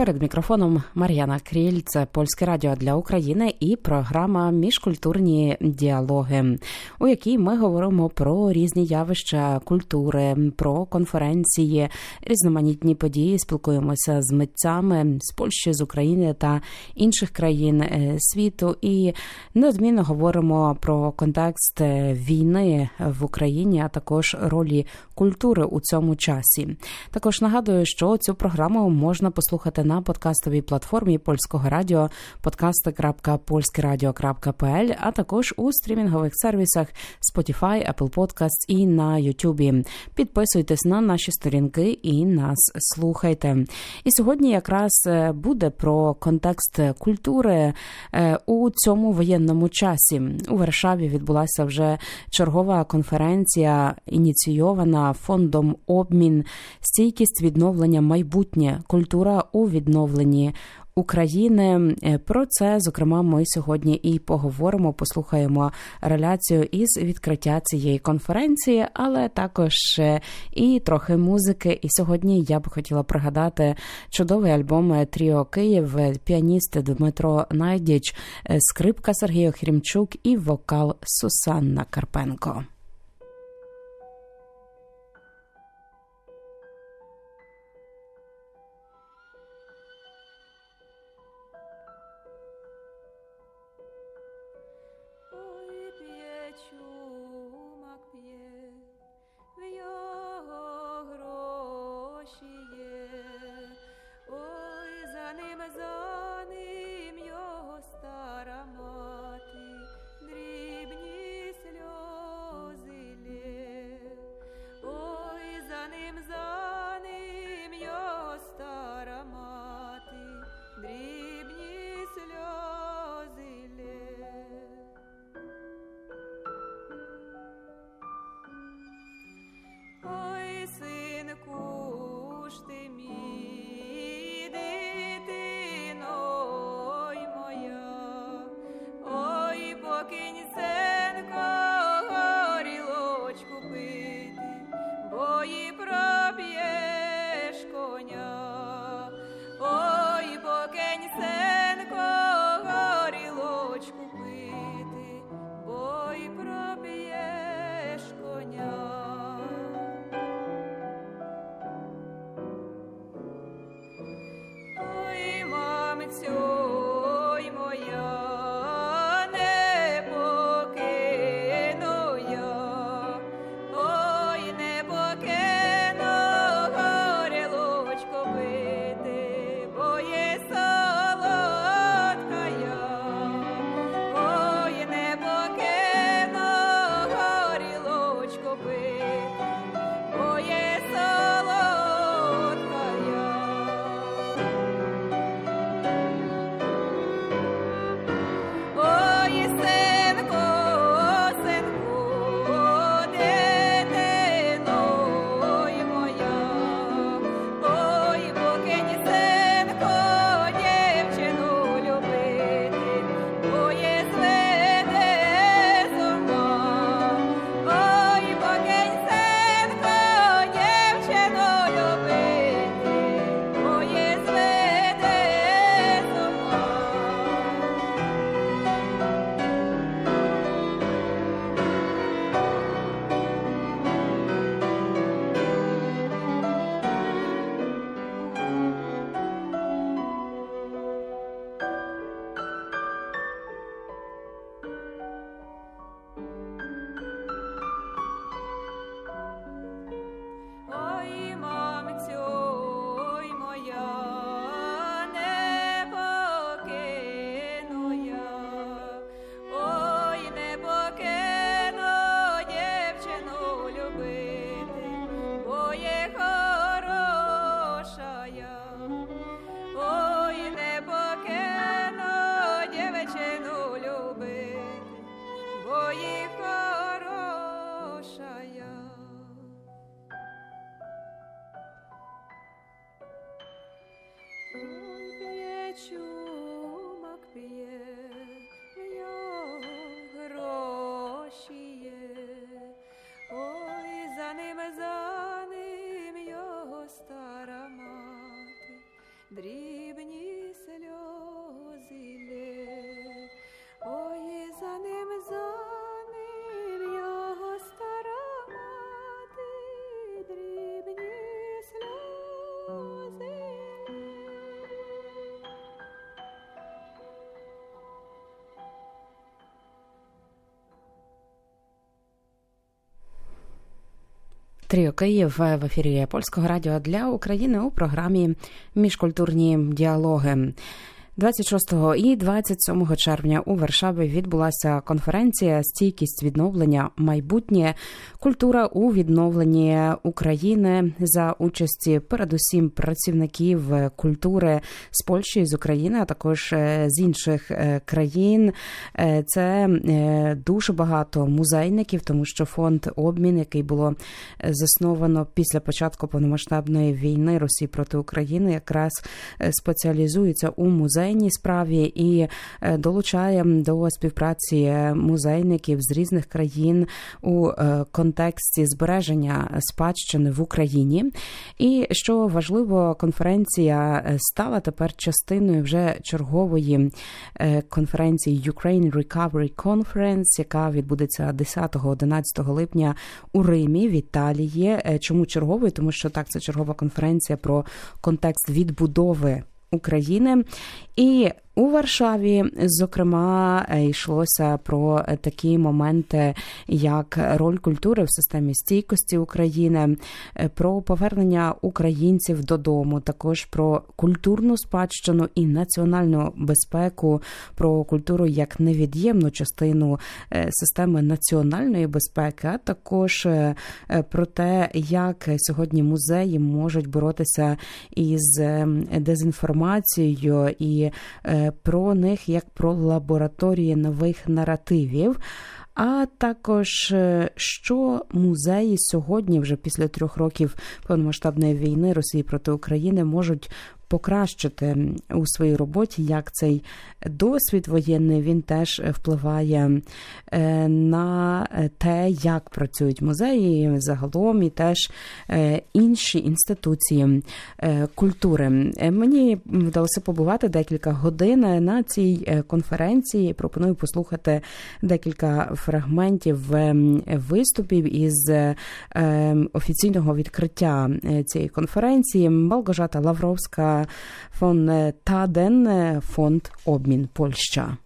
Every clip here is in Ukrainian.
Перед мікрофоном Мар'яна Кріль, це польське радіо для України і програма Міжкультурні діалоги, у якій ми говоримо про різні явища культури, про конференції, різноманітні події. Спілкуємося з митцями з Польщі, з України та інших країн е, світу. І неодмінно говоримо про контекст війни в Україні, а також ролі культури у цьому часі. Також нагадую, що цю програму можна послухати на подкастовій платформі польського радіо podcasty.polskiradio.pl, а також у стрімінгових сервісах Spotify, Apple Podcasts і на YouTube. Підписуйтесь на наші сторінки і нас слухайте. І сьогодні якраз е, буде про контекст культури е, у цьому воєнному часі. У Варшаві відбулася вже чергова конференція, ініційована фондом обмін, стійкість відновлення майбутнє культура у відновленні України. Е, Про це зокрема ми сьогодні і поговоримо. Послухаємо реляцію із відкриття цієї конференції, але також е, і трохи музики. І сьогодні я би хотіла пригадати чудовий альбом Тріо Київ, піаніст Дмитро Найдіч, е, скрипка Сергій Охрімчук і вокал Сусанна Карпенко. Тріо Київ в ефірі польського радіо для України у програмі Міжкультурні діалоги. 26 і 27 червня у Варшаві відбулася конференція Стійкість відновлення. Майбутнє. Культура у відновленні України за участі передусім працівників культури з Польщі з України, а також е, з інших е, країн. Е, Це дуже багато музейників, тому що фонд обмін, який було засновано після початку повномасштабної війни Росії проти України, якраз спеціалізується у музейній справі і е, долучає до співпраці музейників з різних країн у е, контексті збереження спадщини в Україні. І що важливо, конференція е, стала тепер частиною вже чергової конференції Ukraine Recovery Conference, яка відбудеться 10-11 липня у Римі в Італії. Чому черговою? Тому що так, це чергова конференція про контекст відбудови України. І у Варшаві, зокрема, е, йшлося про е, такі моменти, як роль культури в системі стійкості України, е, про повернення українців додому, також про культурну спадщину і національну безпеку, про культуру як невід'ємну частину системи національної безпеки, а також про те, як сьогодні музеї можуть боротися із е, дезінформацією і про них як про лабораторії нових наративів. А також е, що музеї сьогодні, вже після трьох років повномасштабної війни Росії проти України, можуть покращити у своїй роботі, як цей досвід воєнний він теж впливає е, на те, як працюють музеї загалом, і теж е, інші інституції е, культури. Мені вдалося побувати декілька годин на цій конференції. Пропоную послухати декілька фрагментів виступів із е, е, офіційного відкриття цієї конференції. Малгожата Лавровська фон Таден, е, фонд обмін Польща.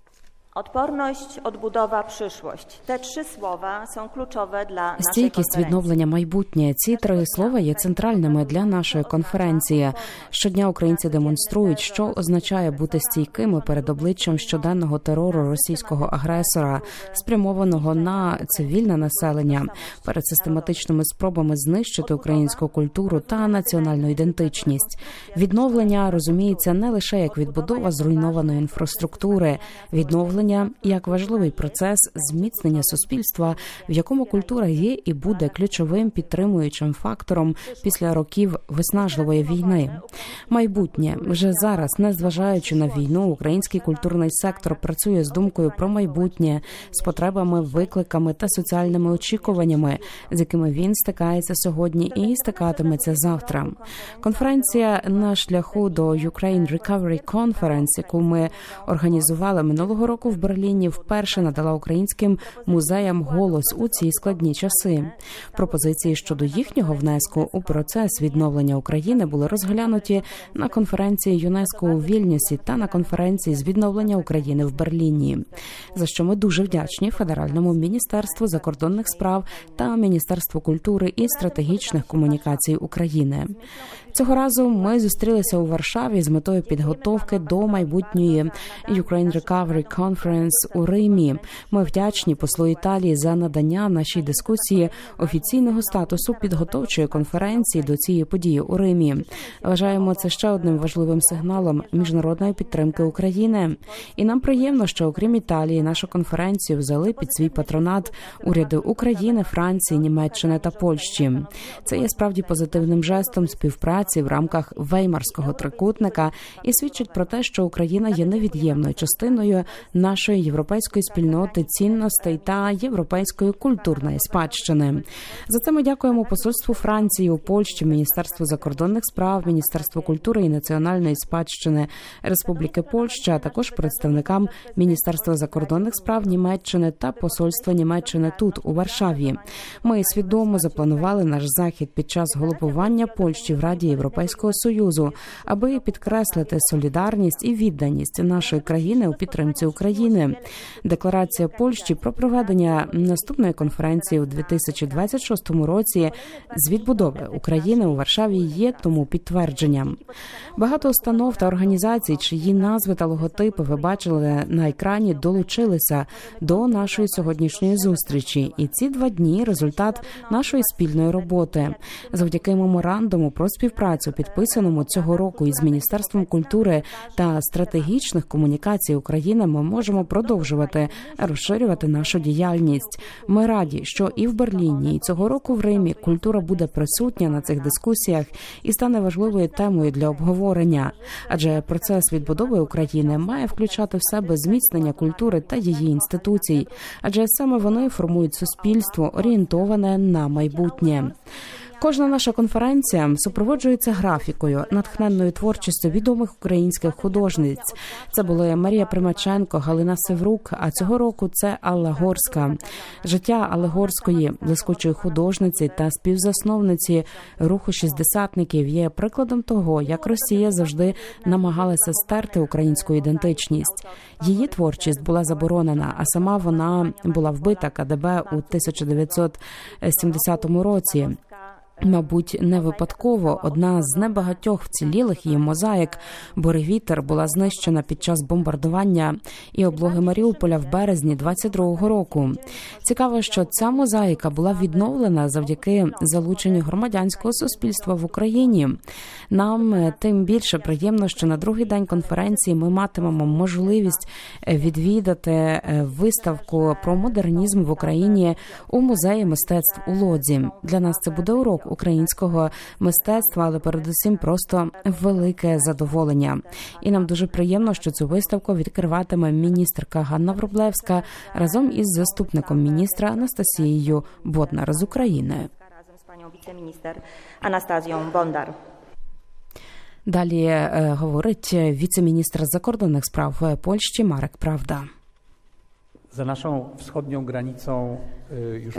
Odporność, odbudowa, przyszłość. Te trzy słowa są kluczowe dla Стійкість відновлення майбутнє. Ці три слова є центральними для нашої конференції. Щодня українці демонструють, що означає бути стійкими перед обличчям щоденного терору російського агресора, спрямованого на цивільне населення, перед систематичними спробами знищити українську культуру та національну ідентичність. Відновлення розуміється не лише як відбудова зруйнованої інфраструктури, відновлення як важливий процес зміцнення суспільства, в якому культура є і буде ключовим підтримуючим фактором після років виснажливої війни. Майбутнє вже зараз, незважаючи на війну, український культурний сектор працює з думкою про майбутнє, з потребами, викликами та соціальними очікуваннями, з якими він стикається сьогодні і стикатиметься завтра. Конференція на шляху до Ukraine Recovery Conference, яку ми організували минулого року в Берліні, вперше надала українським музеям голос у ці складні часи. Пропозиції щодо їхнього внеску у процес відновлення України були розглянуті на конференції ЮНЕСКО у Вільнюсі та на конференції з відновлення України в Берліні. За що ми дуже вдячні Федеральному міністерству закордонних справ та Міністерству культури і стратегічних комунікацій України. Цього разу ми зустрілися у Варшаві з метою підготовки до майбутньої Ukraine Recovery Conference у Римі. Ми вдячні послу Італії за надання нашій дискусії офіційного статусу підготовчої конференції до цієї події у Римі. Вважаємо це ще одним важливим сигналом міжнародної підтримки України. І нам приємно, що окрім Італії, нашу конференцію взяли під свій патронат уряди України, Франції, Німеччини та Польщі. Це є справді позитивним жестом співпраці в рамках Веймарського трикутника і свідчить про те, що Україна є невід'ємною частиною нашої європейської спільноти цінностей та європейської культурної спадщини. За це ми дякуємо посольству Франції у Польщі, Міністерству закордонних справ, Міністерству культури і національної спадщини Республіки Польща, а також представникам Міністерства закордонних справ Німеччини та посольства Німеччини тут у Варшаві. Ми свідомо запланували наш захід під час головування Польщі в Раді Європейського союзу, аби підкреслити солідарність і відданість нашої країни у підтримці України. України. Декларація Польщі про проведення наступної конференції у 2026 році з відбудови України у Варшаві є тому підтвердженням. Багато установ та організацій, чиї назви та логотипи ви бачили на екрані, долучилися до нашої сьогоднішньої зустрічі. І ці два дні результат нашої спільної роботи. Завдяки меморандуму про співпрацю, підписаному цього року із Міністерством культури та стратегічних комунікацій України, ми можемо продовжувати розширювати нашу діяльність. Ми раді, що і в Берліні, і цього року в Римі культура буде присутня на цих дискусіях і стане важливою темою для обговорення. Адже процес відбудови України має включати в себе зміцнення культури та її інституцій, адже саме вони формують суспільство орієнтоване на майбутнє. Кожна наша конференція супроводжується графікою, натхненною творчістю відомих українських художниць. Це були Марія Примаченко, Галина Севрук. А цього року це Алла Горська. Життя Алли Горської, блискучої художниці та співзасновниці руху шістдесятників є прикладом того, як Росія завжди намагалася стерти українську ідентичність. Її творчість була заборонена, а сама вона була вбита КДБ у 1970 році. Мабуть, не випадково одна з небагатьох вцілілих її мозаїк Боревітер була знищена під час бомбардування і облоги Маріуполя в березні 22-го року. Цікаво, що ця мозаїка була відновлена завдяки залученню громадянського суспільства в Україні. Нам е, тим більше приємно, що на другий день конференції ми матимемо можливість е, відвідати е, виставку про модернізм в Україні у музеї мистецтв у Лодзі. Для нас це буде урок українського мистецтва, але передусім просто велике задоволення. І нам дуже приємно, що цю виставку відкриватиме міністерка Ганна Врублевська разом із заступником міністра Анастасією Боднар з України. Razem z panią wiceminister Anastazją Bondar. Далі е, говорить віце-міністр закордонних справ Польщі Марек Правда.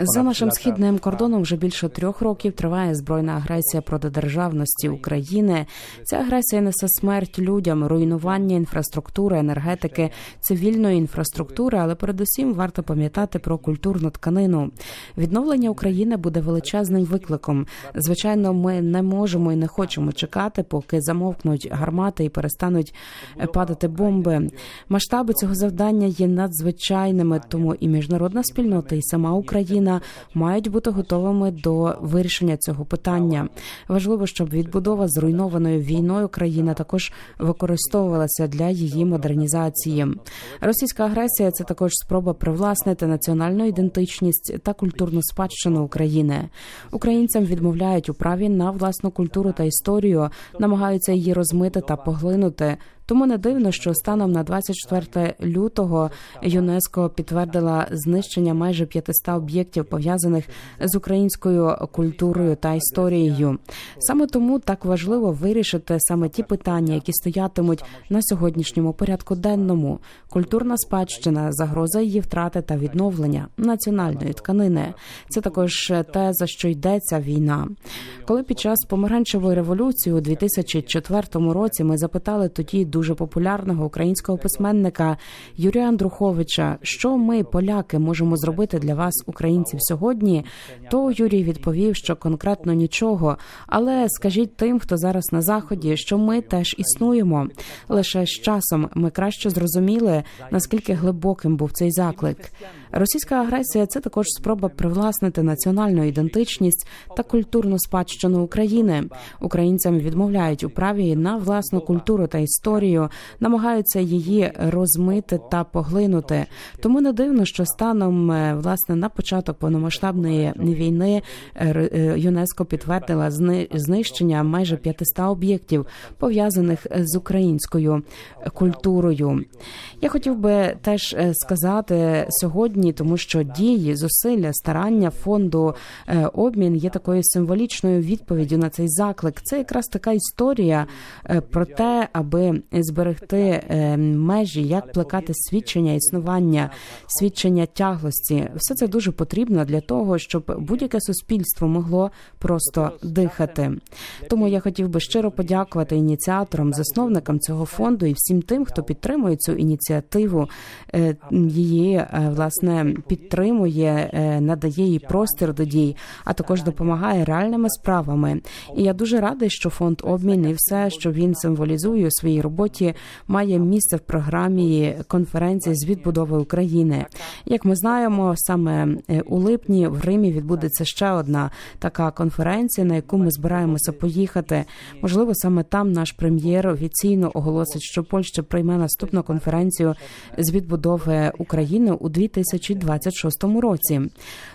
За нашим східним кордоном вже більше трьох років триває збройна агресія проти державності України. Ця агресія несе смерть людям, руйнування інфраструктури, енергетики, цивільної інфраструктури, але передусім варто пам'ятати про культурну тканину. Відновлення України буде величезним викликом. Звичайно, ми не можемо і не хочемо чекати, поки замовкнуть гармати і перестануть е, падати бомби. Масштаби цього завдання є надзвичайними, тому і міжнародна спільнота, і сама Україна мають бути готовими до вирішення цього питання. Важливо, щоб відбудова зруйнованої війною країни також використовувалася для її модернізації. Російська агресія це також спроба привласнити національну ідентичність та культурну спадщину України. Українцям відмовляють у праві на власну культуру та історію, намагаються її розмити та поглинути. Тому не дивно, що станом на 24 лютого ЮНЕСКО підтвердила знищення майже 500 об'єктів пов'язаних з українською культурою та історією. Саме тому так важливо вирішити саме ті питання, які стоятимуть на сьогоднішньому порядку денному: культурна спадщина, загроза її втрати та відновлення національної тканини. Це також те за що йдеться війна. Коли під час помаранчевої революції у 2004 році ми запитали тоді дуже популярного українського письменника Юрія Андруховича, що ми, поляки, можемо зробити для вас, українців, сьогодні, то Юрій відповів, що конкретно нічого. Але скажіть тим, хто зараз на заході, що ми теж існуємо. Лише з часом ми краще зрозуміли, наскільки глибоким був цей заклик. Російська агресія це також спроба привласнити національну ідентичність та культурну спадщину України. Українцям відмовляють у праві на власну культуру та історію, намагаються її розмити та поглинути. Тому не дивно, що станом е, власне на початок повномасштабної війни е, е, ЮНЕСКО підтвердила зни- знищення майже 500 об'єктів пов'язаних з українською культурою. Я хотів би теж сказати сьогодні. Україні, тому що дії, зусилля, старання фонду е, обмін є такою символічною відповіддю на цей заклик. Це якраз така історія е, про те, аби зберегти е, межі, як плекати свідчення існування, свідчення тяглості. Все це дуже потрібно для того, щоб будь-яке суспільство могло просто дихати. Тому я хотів би щиро подякувати ініціаторам, засновникам цього фонду і всім тим, хто підтримує цю ініціативу, її власне підтримує, е, надає їй простір до дій, а також допомагає реальними справами. І я дуже радий, що фонд обмін і все, що він символізує у своїй роботі, має місце в програмі конференції з відбудови України. Як ми знаємо, саме е, у липні в Римі відбудеться ще одна така конференція, на яку ми збираємося поїхати. Можливо, саме там наш прем'єр офіційно оголосить, що Польща прийме наступну конференцію з відбудови України у 2026 році.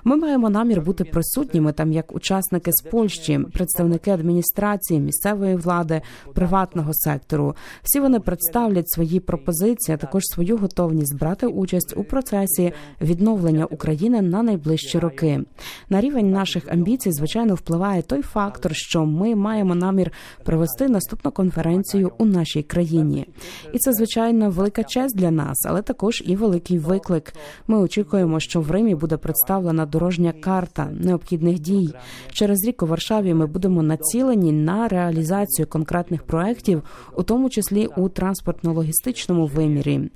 Ми маємо намір бути присутніми там як учасники з Польщі, представники адміністрації, місцевої влади, приватного сектору. Всі вони представлять свої пропозиції, а також свою готовність брати участь у процесі відновлення України на найближчі роки. На рівень наших амбіцій, звичайно, впливає той фактор, що ми маємо намір провести наступну конференцію у нашій країні, і це звичайно велика честь для нас, але також і великий виклик. Ми очікуємо, що в Римі буде представлена дорожня карта необхідних дій. Через рік у Варшаві ми будемо націлені на реалізацію конкретних проєктів, у тому числі у транспортно-логістичному вимірі.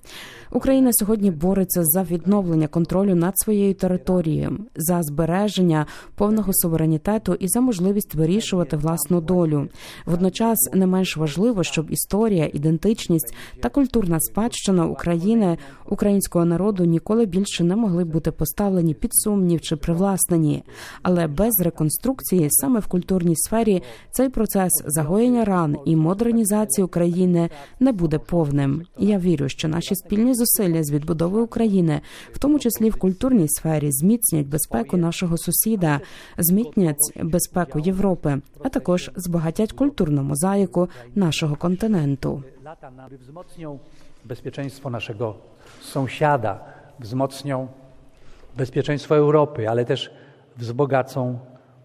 Україна сьогодні бореться за відновлення контролю над своєю територією, за збереження повного суверенітету і за можливість вирішувати власну долю. Водночас не менш важливо, щоб історія, ідентичність та культурна спадщина України українського народу ніколи більше не могли бути поставлені під сумнів чи привласнені. Але без реконструкції саме в культурній сфері цей процес загоєння ран і модернізації України не буде повним. Я вірю, що наші спільні зусилля з відбудови України, в тому числі в культурній сфері, зміцнять безпеку нашого сусіда, зміцнять безпеку Європи, а також збагатять культурну мозаїку нашого континенту. bezpieczeństwo naszego sąsiada, wzmocnią bezpieczeństwo Europy, ale też wzbogacą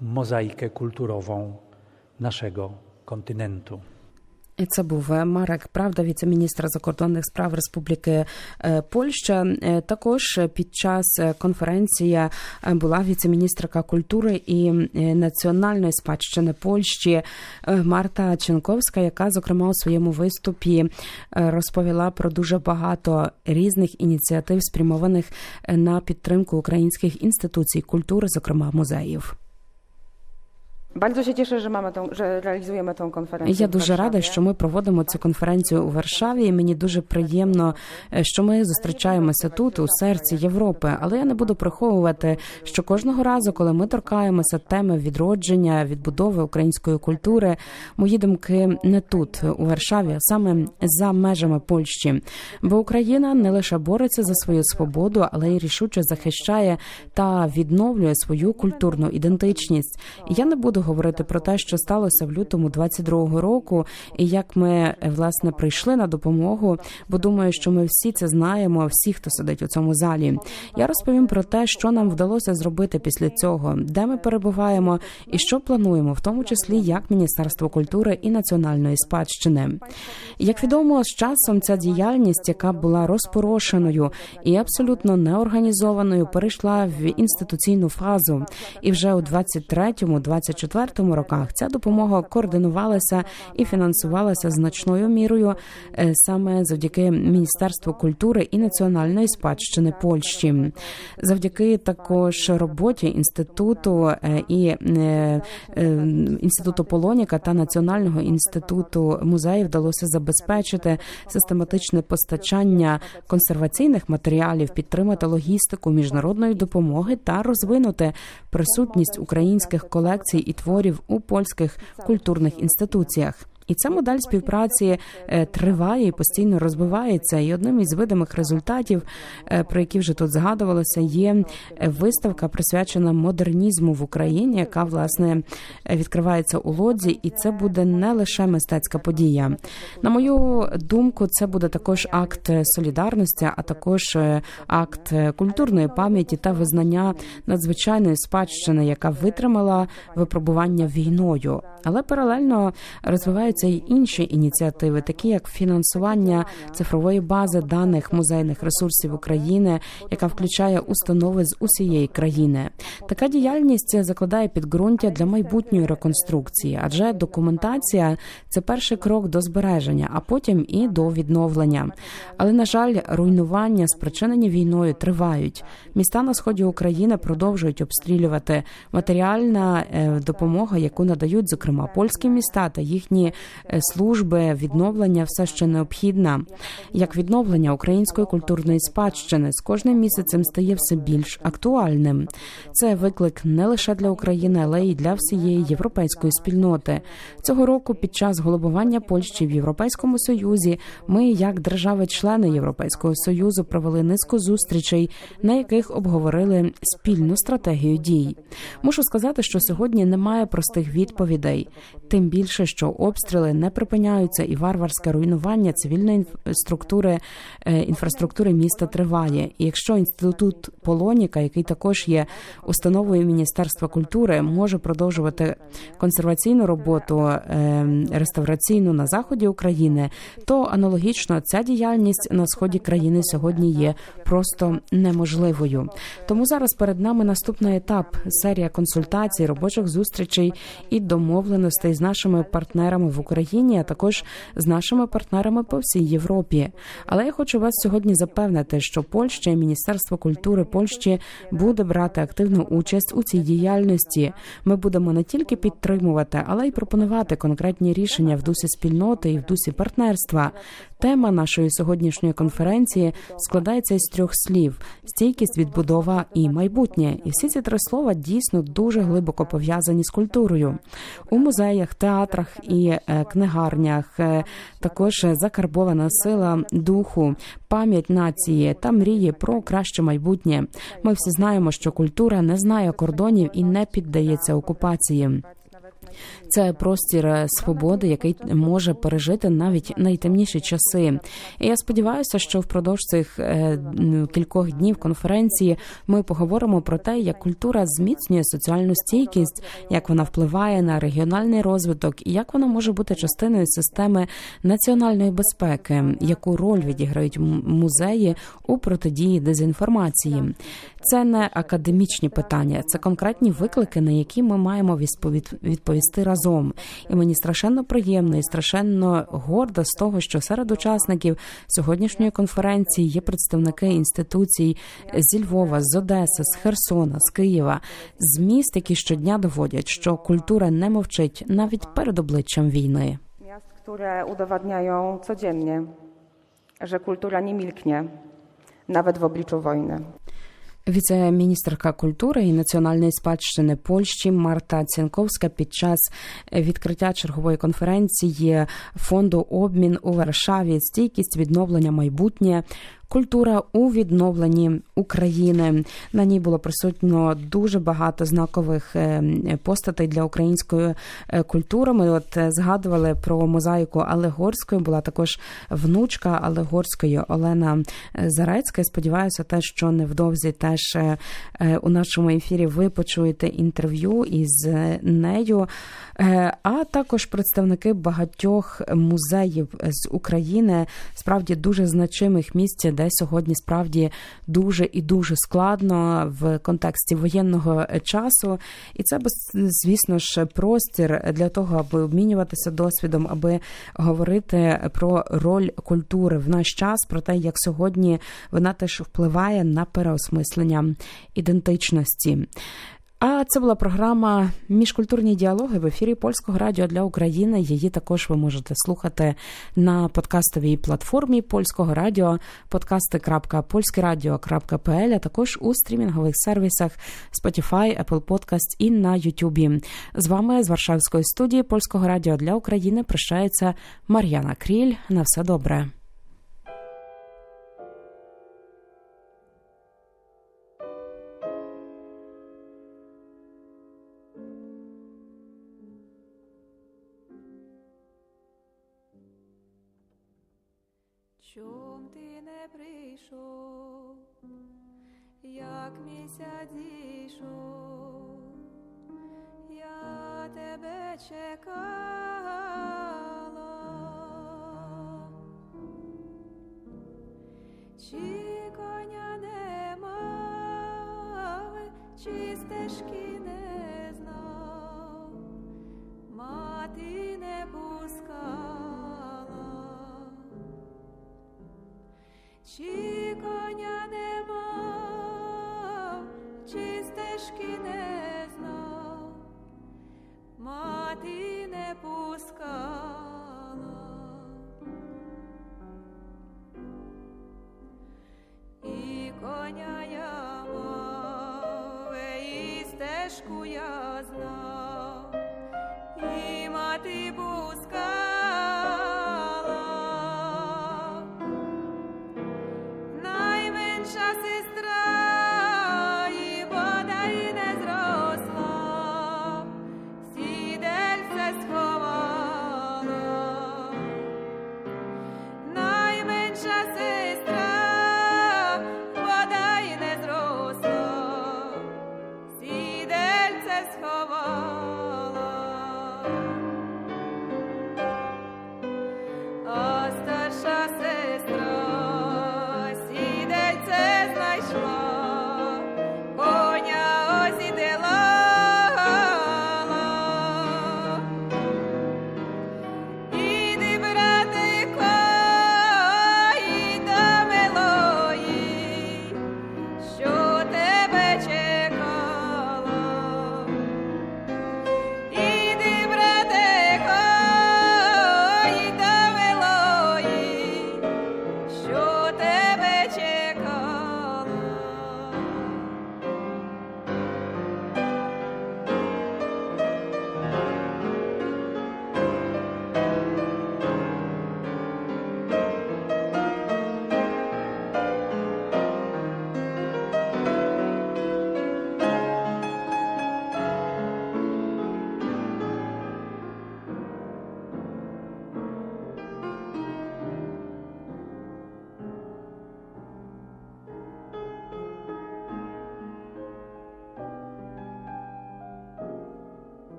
mozaikę kulturową naszego kontynentu. Це був е, Марек Правда, віце-міністр закордонних справ Республіки е, Польща. Е, Також під час конференції була віце-міністрка культури і національної спадщини Польщі Марта Ченковська, яка зокрема у своєму виступі розповіла про дуже багато різних ініціатив, спрямованих на підтримку українських інституцій культури, зокрема музеїв. Я дуже рада, що ми проводимо цю конференцію у Варшаві. і Мені дуже приємно, що ми зустрічаємося тут, у серці Європи. Але я не буду приховувати, що кожного разу, коли ми торкаємося теми відродження, відбудови української культури, мої думки не тут, у Варшаві, а саме за межами Польщі. Бо Україна не лише бореться за свою свободу, але й рішуче захищає та відновлює свою культурну ідентичність. Я не буду говорити про те, що сталося в лютому 22-го року, і як ми власне прийшли на допомогу, бо думаю, що ми всі це знаємо, всі, хто сидить у цьому залі. Я розповім про те, що нам вдалося зробити після цього, де ми перебуваємо і що плануємо, в тому числі як Міністерство культури і національної спадщини. Як відомо, з часом ця діяльність, яка була розпорошеною і абсолютно неорганізованою, перейшла в інституційну фазу. І вже у 23-24 роках. Ця допомога координувалася і фінансувалася значною мірою е, саме завдяки Міністерству культури і національної спадщини Польщі, завдяки також роботі інституту е, і е, інституту Полоніка та Національного інституту музеїв вдалося забезпечити систематичне постачання консерваційних матеріалів, підтримати логістику міжнародної допомоги та розвинути присутність українських колекцій і творів у польських культурних інституціях. І ця модель співпраці е, триває і постійно розвивається. І одним із видимих результатів, е, про які вже тут згадувалося, є е, виставка присвячена модернізму в Україні, яка власне відкривається у лодзі, і це буде не лише мистецька подія. На мою думку, це буде також акт солідарності, а також акт культурної пам'яті та визнання надзвичайної спадщини, яка витримала випробування війною. Але паралельно розвиваються й інші ініціативи, такі як фінансування цифрової бази даних музейних ресурсів України, яка включає установи з усієї країни. Така діяльність закладає підґрунтя для майбутньої реконструкції, адже документація це перший крок до збереження, а потім і до відновлення. Але на жаль, руйнування, спричинені війною, тривають. Міста на сході України продовжують обстрілювати матеріальна е, допомога, яку надають зокрема польські міста та їхні служби відновлення, все ще необхідна. Як відновлення української культурної спадщини з кожним місяцем стає все більш актуальним. Це виклик не лише для України, але й для всієї європейської спільноти. Цього року, під час головування Польщі в Європейському Союзі, ми, як держави-члени Європейського союзу, провели низку зустрічей, на яких обговорили спільну стратегію дій. Мушу сказати, що сьогодні немає простих відповідей, тим більше, що обстріли не припиняються, і варварське руйнування цивільної структури е, інфраструктури міста триває. І якщо інститут Полоніка, який також є установою Міністерства культури, може продовжувати консерваційну роботу е, реставраційну на заході України, то аналогічно ця діяльність на сході країни сьогодні є просто неможливою. Тому зараз перед нами наступний етап серія консультацій, робочих зустрічей і домовленостей з нашими партнерами в Україні, а також з нашими партнерами по всій Європі. Але я хочу вас сьогодні запевнити, що Польща і Міністерство культури Польщі буде брати активну участь у цій діяльності. Ми будемо не тільки підтримувати, але й пропонувати конкретні рішення в дусі спільноти і в дусі партнерства. Тема нашої сьогоднішньої конференції складається із трьох слів: стійкість, відбудова і майбутнє. І всі ці три слова дійсно дуже глибоко пов'язані з культурою. У музеях, театрах і е, книгарнях е, також закарбована сила духу, пам'ять нації та мрії про краще майбутнє. Ми всі знаємо, що культура не знає кордонів і не піддається окупації. Це простір свободи, який може пережити навіть найтемніші часи. І я сподіваюся, що впродовж цих е, кількох днів конференції ми поговоримо про те, як культура зміцнює соціальну стійкість, як вона впливає на регіональний розвиток і як вона може бути частиною системи національної безпеки, яку роль відіграють музеї у протидії дезінформації. Це не академічні питання, це конкретні виклики, на які ми маємо відповід- відповісти разом. І мені страшенно приємно і страшенно горда з того, що серед учасників сьогоднішньої конференції є представники інституцій зі Львова, з Одеси, з Херсона, з Києва, з міст, які щодня доводять, що культура не мовчить навіть перед обличчям війни. Miast, które udowadniają codziennie, że kultura nie milknie, nawet w obliczu wojny. Віце-міністерка культури і національної спадщини Польщі Марта Цянковська під час відкриття чергової конференції фонду обмін у Варшаві стійкість відновлення майбутнє. Культура у відновленні України на ній було присутньо дуже багато знакових е, постатей для української е, культури. Ми от е, згадували про мозаїку Алегорської. Була також внучка Алегорської Олена Зарецька. Сподіваюся, те, що невдовзі теж у нашому ефірі ви почуєте інтерв'ю із нею. А також представники багатьох музеїв з України, справді дуже значимих місць, де сьогодні справді дуже і дуже складно в контексті воєнного часу. І це звісно ж простір для того, аби обмінюватися досвідом, аби говорити про роль культури в наш час, про те, як сьогодні вона теж впливає на переосмислення ідентичності. А це була програма Міжкультурні діалоги в ефірі Польського радіо для України. Її також ви можете слухати на подкастовій платформі Польського радіо, подкасти.польськерадіо.пл, а також у стрімінгових сервісах Spotify, Apple Podcast і на YouTube. З вами з Варшавської студії Польського радіо для України прощається Мар'яна Кріль. На все добре. Прийшов, як місяць зійшов, я тебе чекала, чи коня не чи стежки не знав, мати Чи коня нема, чи стежки не знав, мати не пускала.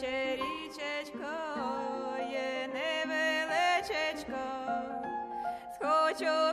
Тече річечка, є невеличечко, схочу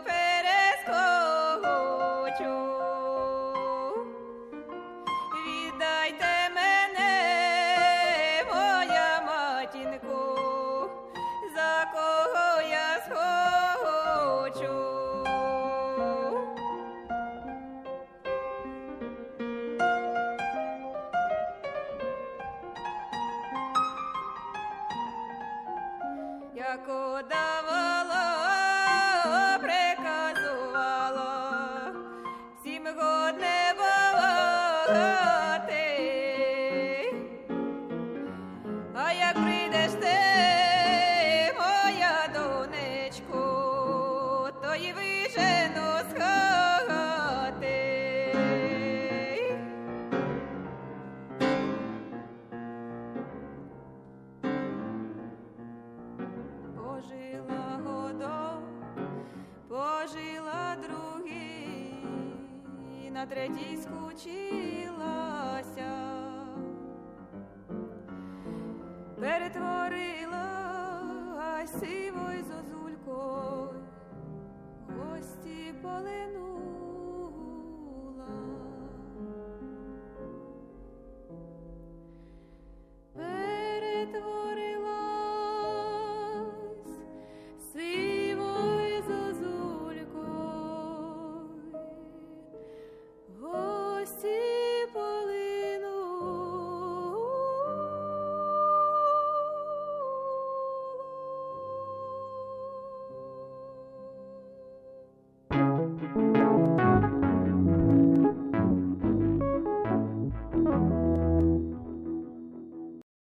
і и третій